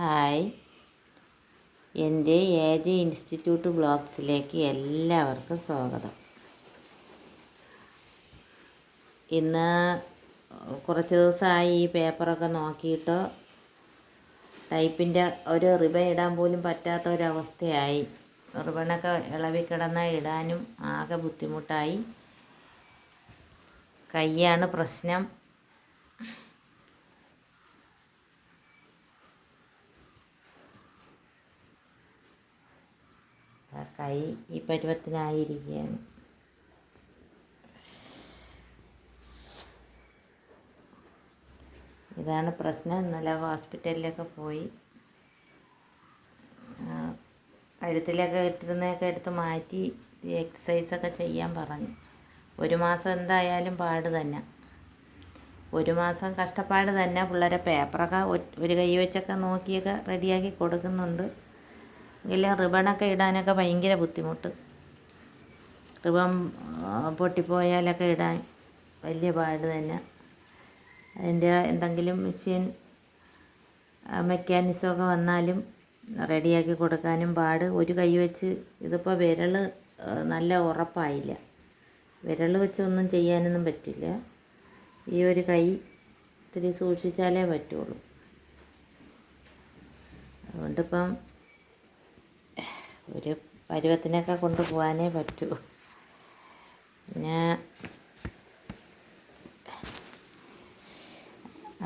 Hi. എന്റെ A J institute ബ്ലോഗ്സിലേക്ക് എല്ലാവർക്കും സ്വാഗതം. ഇന്ന് കുറച്ച് ദിവസമായി ഈ പേപ്പറൊക്കെ നോക്കിയിട്ട് ടൈപ്പിന്റെ ഒരു റിബൺ ഇടാൻ പോലും പറ്റാത്ത ഒരവസ്ഥയായി റിബണൊക്കെ ഇളവി കിടന്ന ഇടാനും ആകെ ബുദ്ധിമുട്ടായി. കൈയാണ് പ്രശ്നം. ആ കൈ ഈ പരുവത്തിനായിരിക്കുകയാണ്. ഇതാണ് പ്രശ്നം. ഇന്നലെ ഹോസ്പിറ്റലിലൊക്കെ പോയി. കഴുത്തിലൊക്കെ ഇട്ടിരുന്നതൊക്കെ എടുത്ത് മാറ്റി എക്സസൈസൊക്കെ ചെയ്യാൻ പറഞ്ഞു. ഒരു മാസം എന്തായാലും പാട് തന്നെ. ഒരു മാസം കഷ്ടപ്പാട് തന്നെ. പിള്ളേരെ പേപ്പറൊക്കെ ഒരു കൈ വെച്ചൊക്കെ നോക്കിയൊക്കെ റെഡിയാക്കി കൊടുക്കുന്നുണ്ട്. എങ്കിലും റിബണൊക്കെ ഇടാനൊക്കെ ഭയങ്കര ബുദ്ധിമുട്ട്. റിബൺ പൊട്ടിപ്പോയാലൊക്കെ ഇടാൻ വലിയ പാട് തന്നെ. അതിന്റെ എന്തെങ്കിലും മെഷീൻ മെക്കാനിസമൊക്കെ വന്നാലും റെഡിയാക്കി കൊടുക്കാനും പാട്. ഒരു കൈ വെച്ച് ഇതിപ്പോൾ വിരൽ നല്ല ഉറപ്പായില്ല. വിരൽ വെച്ചൊന്നും ചെയ്യാനൊന്നും പറ്റില്ല. ഈ ഒരു കൈ ഇത്തിരി സൂക്ഷിച്ചാലേ പറ്റുള്ളൂ. അതുകൊണ്ടിപ്പം ഒരു പരുവത്തിനൊക്കെ കൊണ്ടുപോകാനേ പറ്റൂ. പിന്നെ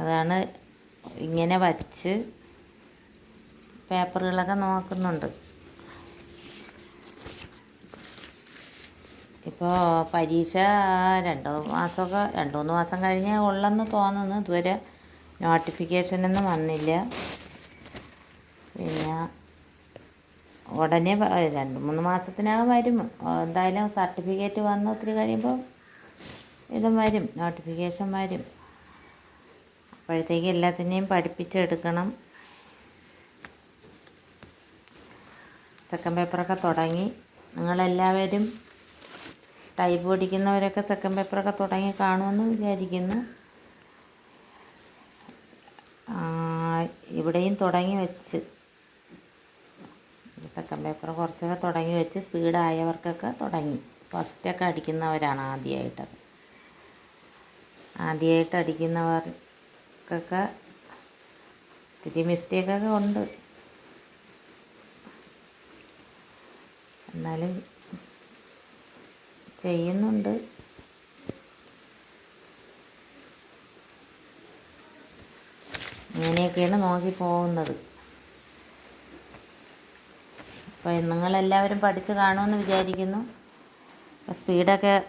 അതാണ് ഇങ്ങനെ വച്ച് പേപ്പറുകളൊക്കെ നോക്കുന്നുണ്ട്. ഇപ്പോൾ പരീക്ഷ രണ്ടോ മാസമൊക്കെ രണ്ട് മൂന്ന് മാസം കഴിഞ്ഞേ ഉള്ളെന്ന് തോന്നുന്നു. ഇതുവരെ നോട്ടിഫിക്കേഷനൊന്നും വന്നില്ല. പിന്നെ ഉടനെ രണ്ട് മൂന്ന് മാസത്തിനകം വരും. എന്തായാലും സർട്ടിഫിക്കറ്റ് വന്ന് ഒത്തിരി കഴിയുമ്പോൾ ഇതും വരും നോട്ടിഫിക്കേഷൻ വരും. അപ്പോഴത്തേക്ക് എല്ലാത്തിനെയും പഠിപ്പിച്ചെടുക്കണം. സെക്കൻഡ് പേപ്പറൊക്കെ തുടങ്ങി. നിങ്ങളെല്ലാവരും ടൈപ്പ് പഠിക്കുന്നവരൊക്കെ സെക്കൻഡ് പേപ്പറൊക്കെ തുടങ്ങി കാണുമെന്ന് വിചാരിക്കുന്നു. ഇവിടെയും തുടങ്ങി വെച്ച്. സെക്കൻഡ് പേപ്പർ കുറച്ചൊക്കെ തുടങ്ങി വെച്ച് സ്പീഡായവർക്കൊക്കെ തുടങ്ങി. ഫസ്റ്റൊക്കെ അടിക്കുന്നവരാണ് ആദ്യമായിട്ടൊക്കെ ആദ്യമായിട്ട് അടിക്കുന്നവർക്കൊക്കെ ഇത്തിരി മിസ്റ്റേക്കൊക്കെ ഉണ്ട്. എന്നാലും ചെയ്യുന്നുണ്ട്. ഇങ്ങനെയൊക്കെയാണ് നോക്കി പോകുന്നത്. അപ്പോൾ നിങ്ങളെല്ലാവരും പഠിച്ച് കാണുമെന്ന് വിചാരിക്കുന്നു. സ്പീഡൊക്കെ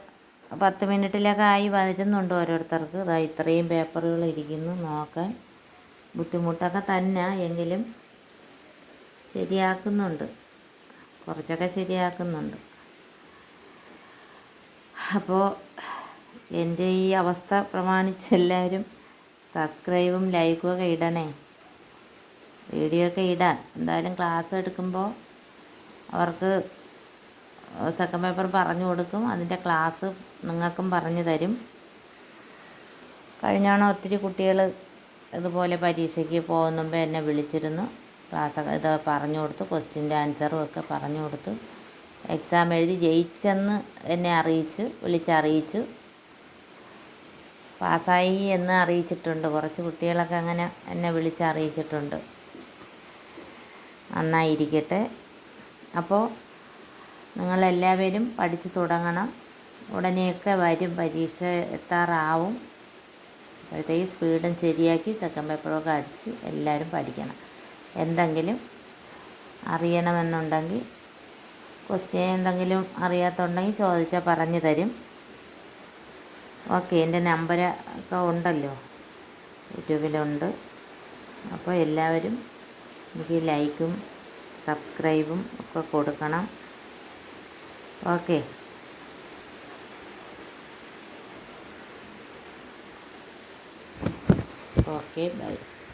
പത്ത് മിനിറ്റിലൊക്കെ ആയി വരുന്നുണ്ട് ഓരോരുത്തർക്ക്. ഇതാ ഇത്രയും പേപ്പറുകൾ ഇരിക്കുന്നു നോക്കാൻ. ബുദ്ധിമുട്ടൊക്കെ തന്നെ എങ്കിലും ശരിയാക്കുന്നുണ്ട്. കുറച്ചൊക്കെ ശരിയാക്കുന്നുണ്ട്. അപ്പോൾ എന്റെ ഈ അവസ്ഥ പ്രമാണിച്ച് എല്ലാവരും സബ്സ്ക്രൈബും ലൈക്കും ഒക്കെ ഇടണേ. വീഡിയോ ഒക്കെ ഇടാൻ. എന്തായാലും ക്ലാസ് എടുക്കുമ്പോൾ അവർക്ക് സെക്കൻഡ് പേപ്പർ പറഞ്ഞു കൊടുക്കും. അതിന്റെ ക്ലാസ് നിങ്ങൾക്കും പറഞ്ഞു തരും. കഴിഞ്ഞാണ് ഒത്തിരി കുട്ടികൾ ഇതുപോലെ പരീക്ഷയ്ക്ക് പോകുന്ന മുമ്പ് എന്നെ വിളിച്ചിരുന്നു. ക്ലാസ്സൊക്കെ ഇത് പറഞ്ഞു കൊടുത്ത്. ക്വസ്റ്റ്യന്റെ ആൻസറും ഒക്കെ പറഞ്ഞു കൊടുത്ത്. എക്സാം എഴുതി ജയിച്ചെന്ന് എന്നെ അറിയിച്ച് വിളിച്ചറിയിച്ചു പാസ്സായി എന്ന് അറിയിച്ചിട്ടുണ്ട്. കുറച്ച് കുട്ടികളൊക്കെ അങ്ങനെ എന്നെ വിളിച്ചറിയിച്ചിട്ടുണ്ട് നന്നായിരിക്കട്ടെ. അപ്പോൾ നിങ്ങളെല്ലാവരും പഠിച്ചു തുടങ്ങണം. ഉടനെയൊക്കെ വരും പരീക്ഷ എത്താറാവും. അപ്പോഴത്തേക്ക് സ്പീഡും ശരിയാക്കി സെക്കൻഡ് പേപ്പറൊക്കെ അടിച്ച് എല്ലാവരും പഠിക്കണം. എന്തെങ്കിലും അറിയണമെന്നുണ്ടെങ്കിൽ ക്വസ്റ്റ്യൻ എന്തെങ്കിലും അറിയാത്തുണ്ടെങ്കിൽ ചോദിച്ചാൽ പറഞ്ഞു തരും. ഓക്കെ എന്റെ നമ്പർ ഒക്കെ ഉണ്ടല്ലോ. യൂട്യൂബിലുണ്ട്. അപ്പോൾ എല്ലാവരും എനിക്ക് ലൈക്കും സബ്സ്ക്രൈബും ഒക്കെ കൊടുക്കണം. ഓക്കെ. Okay bye.